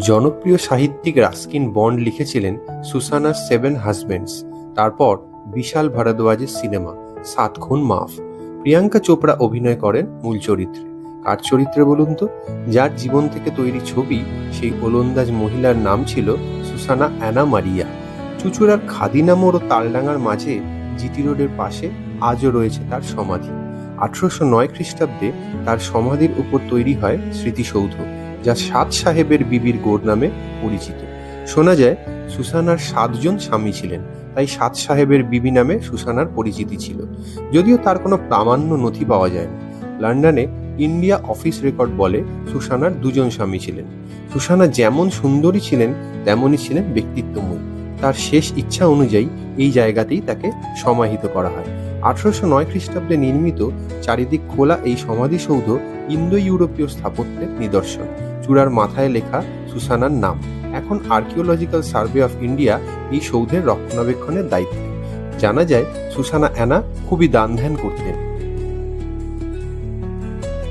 জনপ্রিয় সাহিত্যিক Ruskin bond লিখেছিলেন সুসানার সেভেন হাজবেন্ডস, তারপর বিশাল ভারদ্বাজের সিনেমা সাত খুন মাফ। প্রিয়াঙ্কা চোপড়া অভিনয় করেন মূল চরিত্রে। কার চরিত্রে বলুন তো? যার জীবন থেকে তৈরি ছবি, সেই ওলন্দাজ মহিলার নাম ছিল সুসানা অ্যানা মারিয়া। চুচুড়ার খাদিনা মোড় ও তালডাঙ্গার মাঝে জিটি রোডের পাশে আজও রয়েছে তার সমাধি। আঠারোশো নয় খ্রিস্টাব্দে তার সমাধির উপর তৈরি হয় স্মৃতিসৌধ। যা সাত সাহেবের বিবির গোড় নামে পরিচিত। শোনা যায়, সুসানার সাতজন স্বামী ছিলেন, তাই সাত সাহেবের বিবি নামে সুসানার পরিচিতি ছিল। যদিও তার কোনো প্রামাণ্য নথি পাওয়া যায় লন্ডনে ইন্ডিয়া অফিস রেকর্ড বলে সুসানার দুজন স্বামী ছিলেন। সুসানা যেমন সুন্দরী ছিলেন, তেমনই ছিলেন ব্যক্তিত্বময়ী। তার শেষ ইচ্ছা অনুযায়ী এই জায়গাতেই তাকে সমাহিত করা হয়। আঠারোশো নয় খ্রিস্টাব্দে নির্মিত চারিদিক খোলা এই সমাধিসৌধ ইন্দো ইউরোপীয় স্থাপত্যের নিদর্শন। চূড়ার মাথায় লেখা সুসানার নাম। এখন আর্কিওলজিক্যাল সার্ভে অফ ইন্ডিয়া এই সৌধের রক্ষণাবেক্ষণের দায়িত্বে। জানা যায়, সুসানা অ্যানা খুবই দান ধ্যান করতেন।